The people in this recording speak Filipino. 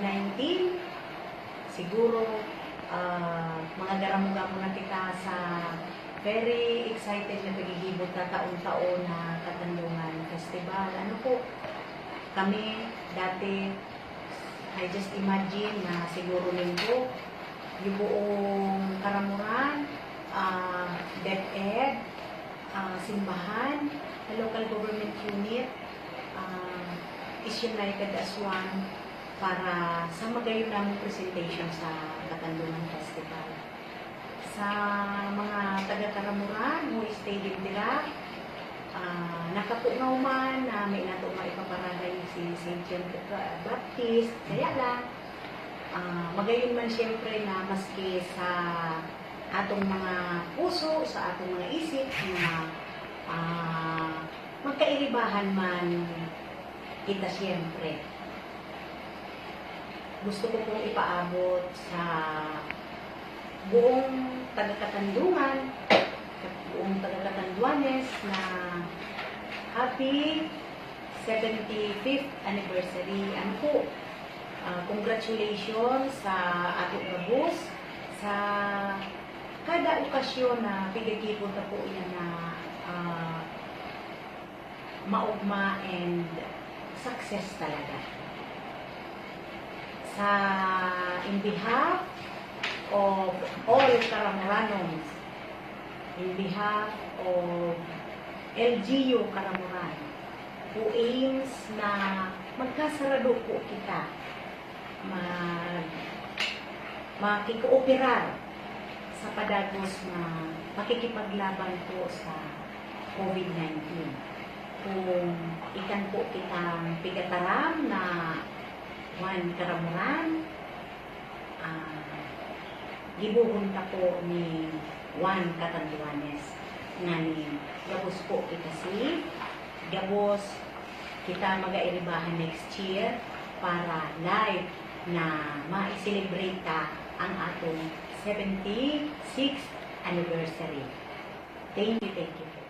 COVID-19, siguro ah, mga garamugamo na kita sa very excited na pagigibot na taon-taon na Katandungan Festival. Ano po, kami dati, I just imagine na siguro linggo, yung buong karamuran, uh, DepEd, ah, simbahan, the local government unit ah, is united as one para sa magayon namong presentation sa Katandungan Festival. Sa mga taga-Karamuran, mo stadium nila, ah, nakapunaw man na may nato maipaparanay si St. John Baptist, kaya lang, ah, magayon man siyempre na maski sa atong mga puso, sa atong mga isip, na ah, magkairibahan man kita siyempre. Gusto ko pong ipaabot sa buong taga-katandungan, buong taga-katanduanes na happy 75th anniversary. Ano po, ah, congratulations sa atong gabos sa kada okasyon na pigagipon na po yan na ah, maugma and success talaga. Sa in behalf of all Karamuranons, in behalf of LGU Karamuran, who aims na magkasarado po kita, mag makikooperar sa padagos na pakikipaglaban po sa COVID-19. Kung ikan po kitang pigataram na Juan Karamuran, ah, gibuhon ka po ni Juan Catanduanes nga ni Gabos po kita si Gabos kita mag-airibahan next year para live na ma-celebrate ang atong 76th anniversary. Thank you, thank you.